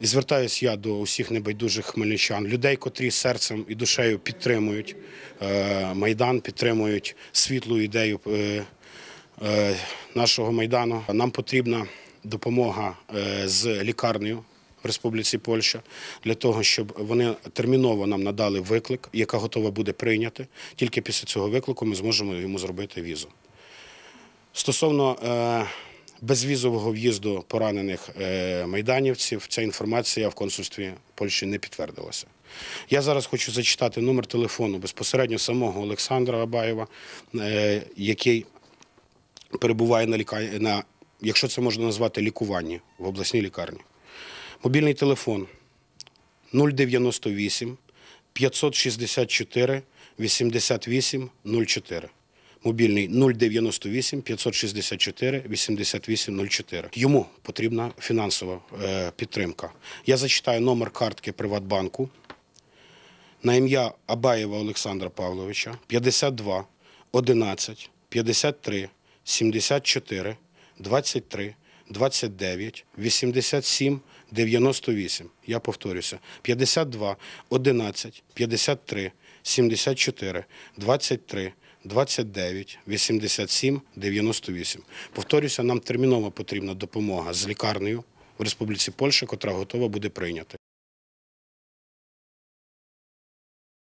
І звертаюсь я до усіх небайдужих хмельничан, людей, котрі серцем і душею підтримують е, Майдан, підтримують світлу ідею е, е, нашого Майдану. Нам потрібна допомога з лікарнею в Республіці Польща для того, щоб вони терміново нам надали виклик, яка готова буде прийняти. Тільки після цього виклику ми зможемо йому зробити візу. Стосовно безвізового в'їзду поранених е, майданівців, ця інформація в консульстві Польщі не підтвердилася. Я зараз хочу зачитати номер телефону безпосередньо самого Олександра Абаєва, е, який перебуває на лікарні, на, якщо це можна назвати лікуванні в обласній лікарні. Мобільний телефон 098 564 88 04. Мобільний 098 564 88 04. Йому потрібна фінансова е, підтримка. Я зачитаю номер картки Приватбанку на ім'я Абаєва Олександра Павловича 52 11 53 74 23 29 87 98. Я повторюся. 52 11 53 74 23 29 87 98. Повторюся, нам терміново потрібна допомога з лікарнею в Республіці Польща, котра готова буде прийняти.